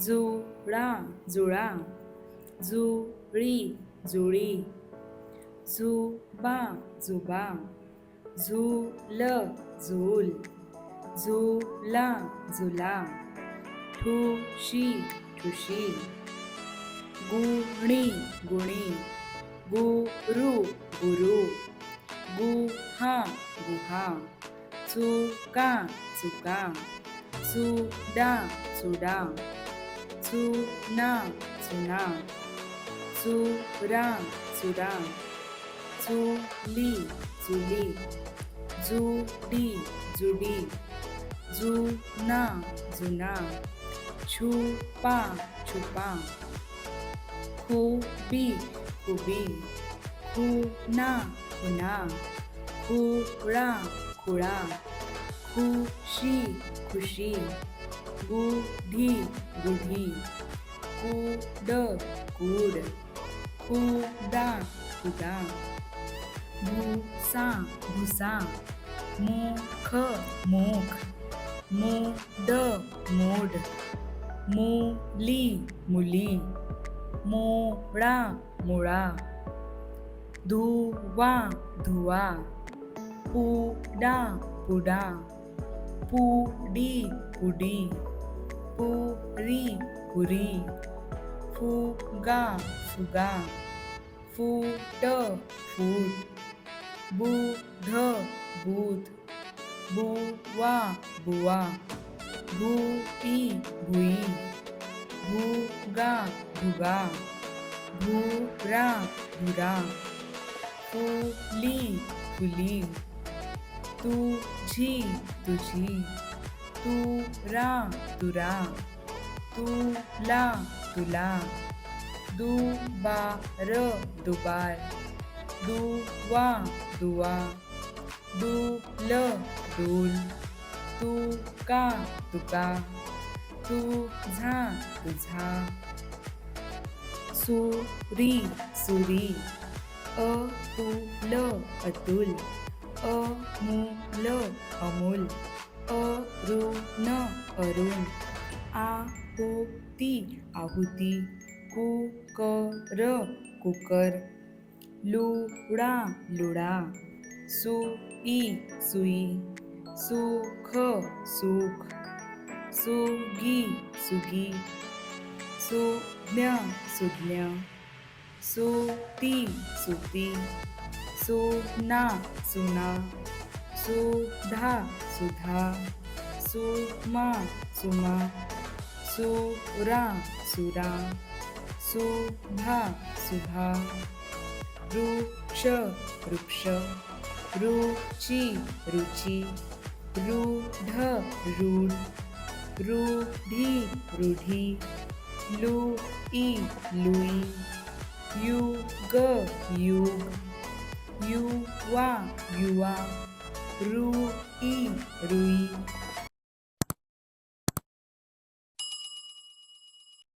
जुळा जुळा. जुळी जुळी. जुबा जुबा. झुल झुल झुला झुला ठुशी ठुशी. गुणी गुणी. गुरु गुरु. गुहा गुहा. चुका चुका. सुडा चुडा चुना चुना चुरा चुरा चुली चुली जुडी जुडी जुना जुना छुपा छुपा खुबी खुबी खुना खुना खुळा खुळा खुशी खुशी गुढी. गुढी कुड कुड. खुदा खुदा भुसा भुसा मुख मुख. मूड मोड. मुली मुली. मोळा मुळा धुवा धुवा पुडा पुडा. पुडी पुडी पुरी पुरी फुगा फुगा फूट फूट बुध बुध बुवा बुवा भुई भुई भुगा भुगा भुरा भुरा फुली फुली। तुझी तुझी तुरा तुरा तुला तुला दुबार दुबार दुवा दुवा दुल का तुका तुका तुझा तुझा सुरी सुरी अतुल अतुल. अमूल अमूल अरुण अरुण आहुती आहुती कुकर कुकर लुडा लुडा सुई सुई सुख सुख सुगी सुगी सुज्ञ सुज्ञ सुती सुती सुना सुना सुधा सुधा सुमा सुमा सुरा सुरा सुभा सुभा वृक्ष वृक्ष रुचि रुचि रूढ रूढ रूढी रूढी लुई लुई युग युग। You want, Yuwa, Yuwa. Rui, Rui.